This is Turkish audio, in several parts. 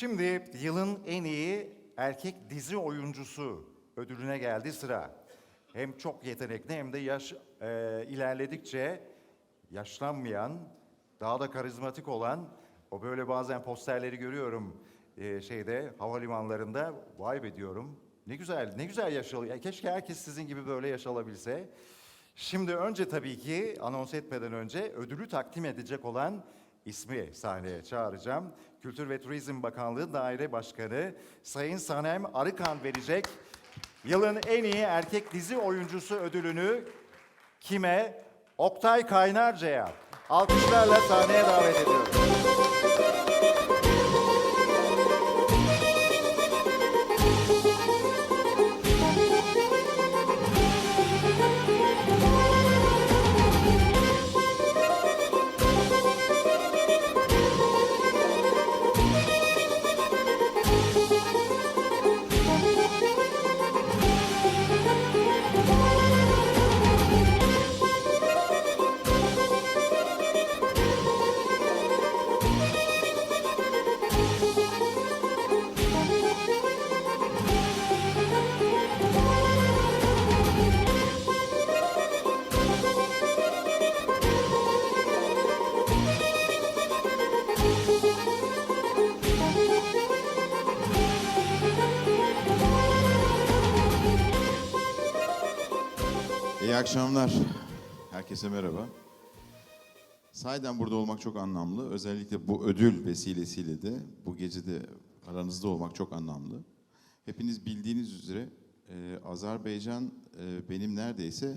Şimdi yılın en iyi erkek dizi oyuncusu ödülüne geldi sıra. Hem çok yetenekli hem de yaş e, ilerledikçe yaşlanmayan, daha da karizmatik olan, o böyle bazen posterleri görüyorum e, şeyde havalimanlarında. Vay be diyorum. Ne güzel, ne güzel yaşalı. Ya keşke herkes sizin gibi böyle yaşalabilse. Şimdi önce tabii ki anons etmeden önce ödülü takdim edecek olan ismi sahneye çağıracağım. Kültür ve Turizm Bakanlığı Daire Başkanı Sayın Sanem Arıkan verecek. Yılın en iyi erkek dizi oyuncusu ödülünü kime? Oktay Kaynarca'ya. Alkışlarla sahneye davet ediyorum. İyi akşamlar. Herkese merhaba. Sahiden burada olmak çok anlamlı. Özellikle bu ödül vesilesiyle de bu gecede aranızda olmak çok anlamlı. Hepiniz bildiğiniz üzere e, Azerbaycan e, benim neredeyse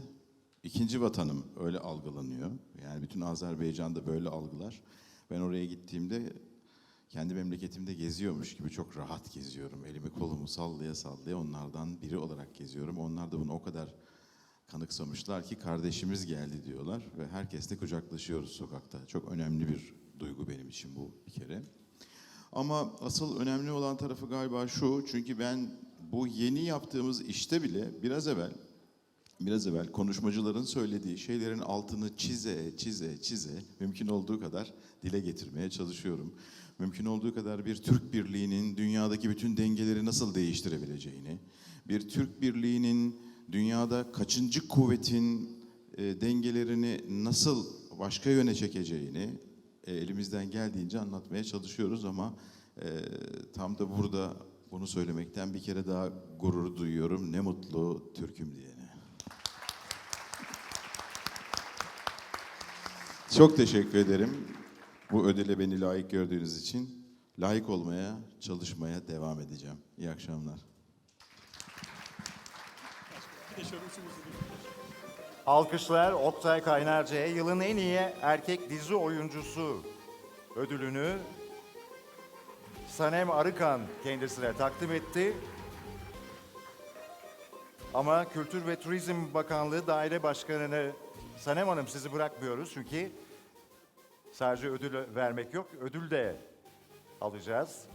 ikinci vatanım öyle algılanıyor. Yani bütün Azerbaycan'da böyle algılar. Ben oraya gittiğimde kendi memleketimde geziyormuş gibi çok rahat geziyorum. Elimi kolumu sallaya sallaya onlardan biri olarak geziyorum. Onlar da bunu o kadar kanıksamışlar ki kardeşimiz geldi diyorlar ve herkesle kucaklaşıyoruz sokakta. Çok önemli bir duygu benim için bu bir kere. Ama asıl önemli olan tarafı galiba şu çünkü ben bu yeni yaptığımız işte bile biraz evvel biraz evvel konuşmacıların söylediği şeylerin altını çize, çize, çize mümkün olduğu kadar dile getirmeye çalışıyorum. Mümkün olduğu kadar bir Türk Birliği'nin dünyadaki bütün dengeleri nasıl değiştirebileceğini, bir Türk Birliği'nin dünyada kaçıncı kuvvetin e, dengelerini nasıl başka yöne çekeceğini e, elimizden geldiğince anlatmaya çalışıyoruz ama e, tam da burada bunu söylemekten bir kere daha gurur duyuyorum. Ne mutlu Türk'üm diyene. Çok teşekkür ederim. Bu ödüle beni layık gördüğünüz için. Layık olmaya, çalışmaya devam edeceğim. İyi akşamlar. Alkışlar Oktay Kaynarca'ya yılın en iyi erkek dizi oyuncusu ödülünü Sanem Arıkan kendisine takdim etti. Ama Kültür ve Turizm Bakanlığı Daire Başkanı'nı Sanem Hanım sizi bırakmıyoruz çünkü sadece ödül vermek yok, ödül de alacağız.